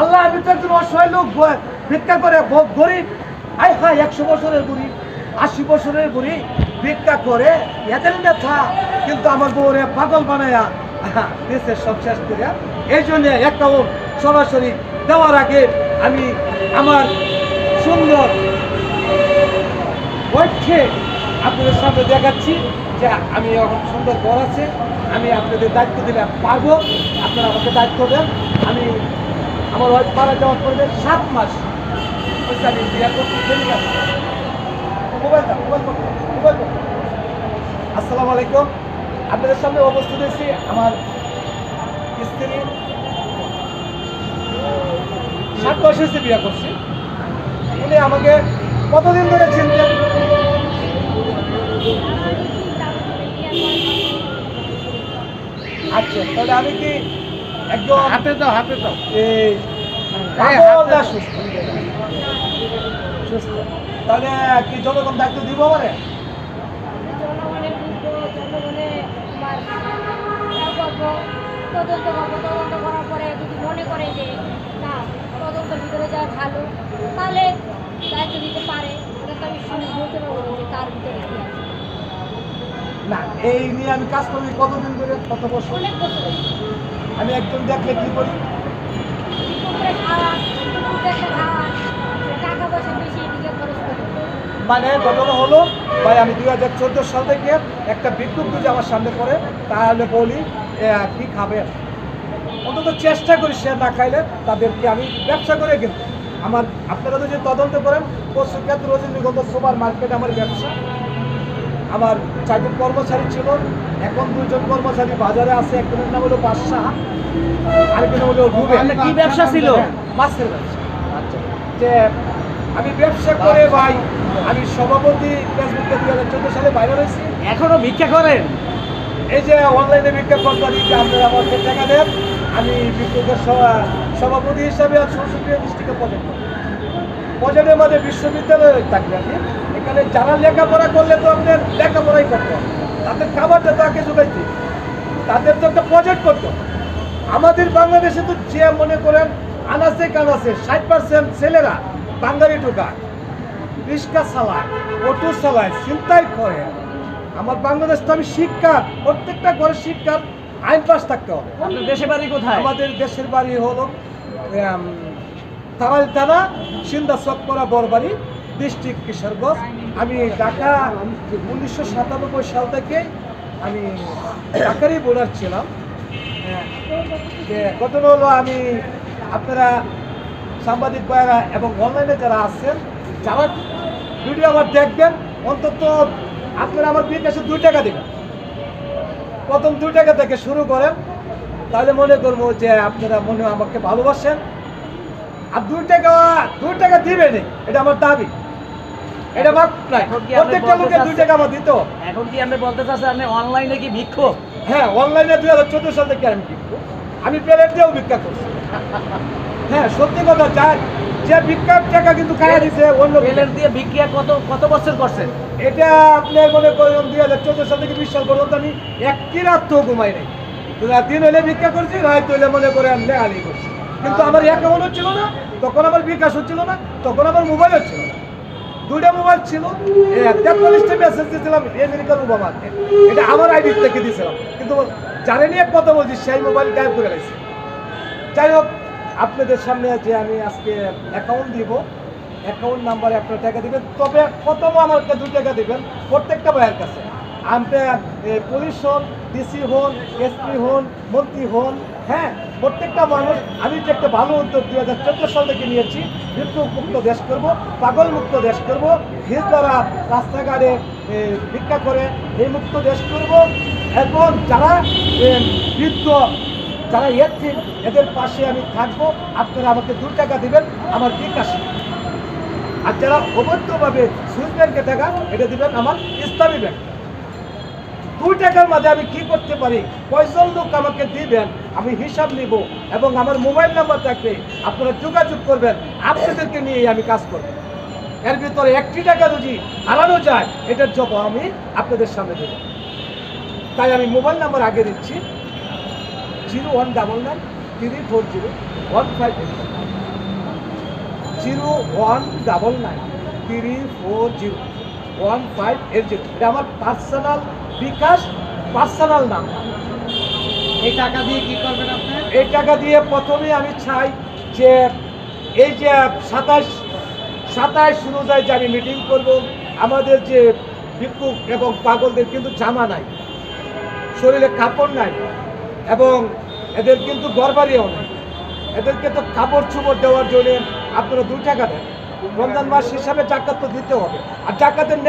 আল্লাহ অসহায় লোক ভিক্ষা করে গরিব। একশো বছরের আশি বছরের ভিক্ষা করে, এদের নেতা। কিন্তু আমার বউরে পাগল বানায়া দেশের সব শেষ করে এই সরাসরি দেওয়ার আগে আমি আমার সুন্দর ওয়েটকে আপনাদের সামনে দেখাচ্ছি। যে আমি এখন সুন্দর ঘর আছে, আমি আপনাদের দায়িত্ব দিলে পারব। আপনারা আমাকে দায়িত্ব দেন। আমি আমার ওয়াইফ মারা যাওয়ার পরে সাত মাস আমি বিয়ে করতে মোবাইল মোবাইল মোবাইল আসসালামু আলাইকুম। আপনাদের সামনে উপস্থিত হয়েছি আমার স্ত্রী। সাত বয়স বিয়ে করছি। উনি আমাকে কতদিন ধরে চিনতেন? আচ্ছা তাহলে আমি কি একদম হাতে দাও হাতে দাও। এই সুস্থ সুস্থ। তাহলে কি জনগণ দায়িত্ব দিব মানে তদন্ত করব। তদন্ত করার পরে যদি মনে করে যে না তদন্তের ভিতরে যা ভালো তাহলে দায়িত্ব দিতে পারে। আমি শুনে পারব যে তার ভিতরে কি আছে। না এই নিয়ে আমি কাজ করি কতদিন ধরে? কত বছর। আমি একজন দেখলে কি করি? মানে ঘটনা হলো ভাই আমি দুই হাজার চোদ্দ সাল থেকে একটা বিজ্ঞপ্তি যে আমার সামনে পড়ে তাহলে বলি কি খাবেন অন্তত চেষ্টা করি সে না খাইলে তাদেরকে আমি ব্যবসা করে কিন্তু আমার আপনারা যদি তদন্ত করেন পশুক্ষেত্র রজনীগন্ধা সুপার মার্কেট আমার ব্যবসা। আমার চারজন কর্মচারী ছিল। এখন দুজন কর্মচারী বাজারে আছে একজনের নাম হলো বাদশাহ আরেকজনের হলো রুবেল। কি ব্যবসা ছিল? মাছের ব্যবসা। যে আমি ব্যবসা করে ভাই আমি সভাপতি ফেসবুকে দুই হাজার চোদ্দ সালে বাইরে রয়েছি এখনও ভিক্ষা করেন? এই যে অনলাইনে বিজ্ঞাপন করি যে আপনারা আমাকে টাকা দেন আমি সভা- সভাপতি হিসাবে আর সংসদীয় দৃষ্টিকে প্রজেক্ট করি প্রজেক্টের মধ্যে বিশ্ববিদ্যালয়ে থাকবে আমি। এখানে যারা লেখাপড়া করলে তো আপনার লেখাপড়াই করতো তাদের খাবারটা তো আগে যোগাইতে। তাদের তো একটা প্রজেক্ট করতে। আমাদের বাংলাদেশে তো যে মনে করেন আনাসে কানাসে ষাট পার্সেন্ট ছেলেরা বাঙালি ঢোকায় রিক্সা চালায় অটো চালায় চিন্তাই করে। আমার বাংলাদেশ তো আমি শিক্ষা প্রত্যেকটা ঘরে শিক্ষার আইন পাস থাকতে হবে। আপনার দেশে বাড়ি কোথায়? আমাদের দেশের বাড়ি হলো আম, তারাল থানা সিন্দা চকপরা বরবাড়ি ডিস্ট্রিক্ট কিশোরগঞ্জ আমি ঢাকা উনিশশো সাতানব্বই সাল থেকে আমি ঢাকারই বোর্ডার ছিলাম। ঘটনা হলো আমি আপনারা সাংবাদিক ভাইয়েরা এবং অনলাইনে যারা আছেন, যারা ভিডিও আমার দেখবেন, অন্তত আপনারা আমার বিকাশে দুই টাকা দেবেন। প্রথম দুই টাকা থেকে শুরু করেন, তাহলে মনে করব যে আপনারা মনে আমাকে ভালোবাসেন। আর দুই টাকা দুই টাকা দিবেন এটা আমার দাবি। এটা মাপ নাই। প্রত্যেকটা লোকে দুই টাকা আমার দিত। এখন কি আপনি বলতে চাচ্ছেন আপনি অনলাইনে কি ভিক্ষুক হ্যাঁ অনলাইনে দুই হাজার চোদ্দ সাল থেকে আমি বিক্রি আমি প্লেট দিয়েও ভিক্ষা করছি। হ্যাঁ সত্যি কথা যা যে ভিক্ষার টাকা কিন্তু খাইয়া দিছে অন্য বেলের দিয়ে ভিক্ষা কত কত বছর করছেন এটা আপনি মনে করেন দুই হাজার চোদ্দ সাল থেকে বিশ সাল পর্যন্ত আমি একটি রাত ঘুমাই নাই। দিন হলে ভিক্ষা করছি রাত হইলে মনে করে আমি আলি করছি। কিন্তু আমার অ্যাকাউন্ট ছিল না তখন আমার বিকাশ হচ্ছিল না তখন আমার মোবাইল হচ্ছিল না। দুইটা মোবাইল ছিল তেতাল্লিশটা মেসেজ দিয়েছিলাম আমেরিকার ওবামাকে এটা আমার আইডি থেকে দিয়েছিলাম। কিন্তু জানেনি এক কথা বলছি, সেই মোবাইল গায়েব করে গেছে যাই হোক, আপনাদের সামনে যে আমি আজকে অ্যাকাউন্ট দিব অ্যাকাউন্ট নাম্বারে আপনার টাকা দিবেন, তবে প্রথম আমাকে দুই টাকা দিবেন, প্রত্যেকটা ভাইয়ের কাছে। আপনার পুলিশ হন, ডিসি হন, এসপি হন, মন্ত্রী হন হ্যাঁ প্রত্যেকটা মানুষ, আমি যে একটা ভালো উদ্যোগ দুই হাজার চোদ্দ সাল থেকে নিয়েছি মৃত্যু মুক্ত দেশ করব পাগল মুক্ত দেশ করব হিজ দ্বারা রাস্তাঘাটে ভিক্ষা করে এই মুক্ত দেশ করব। এবং যারা বৃদ্ধ, যারা এর এদের পাশে আমি থাকব। আপনারা আমাকে দু টাকা দিবেন, আমার বিকাশ। আর যারা অবৈধভাবে সুইস ব্যাংকে টাকা এটা দিবেন আমার ইসলামী ব্যাংক। দুই টাকার মাঝে আমি কি করতে পারি? কয়জন লোক আমাকে দিবেন? আমি হিসাব নিব এবং আমার মোবাইল নাম্বার থাকবে আপনারা যোগাযোগ করবেন। আপনাদেরকে নিয়ে আমি কাজ করব। এর ভিতরে একটি টাকা যদি হারানো যায় এটার জব আমি আপনাদের সামনে দেব। তাই আমি মোবাইল নাম্বার আগে দিচ্ছি। Zero one double nine three four zero one five. Zero one double nine three four zero one five eight zero. এটা আমার পার্সোনাল বিকাশ পার্সোনাল নাম। এই টাকা দিয়ে কি করবেন আপনি? এই টাকা দিয়ে প্রথমে আমি চাই যে এই যে সাতাশ সাতাশ অনুযায়ী যে আমি মিটিং করব আমাদের যে ভিক্ষুক এবং পাগলদের কিন্তু জামা নাই শরীরে কাপড় নাই এবং এদের কিন্তু গরবারিও নাই। এদেরকে তো কাপড় চুপড় দেওয়ার জন্য আপনারা দু টাকা দেন। রমজান মাস হিসাবে জাকাত তো দিতে হবে। আর জাকাতের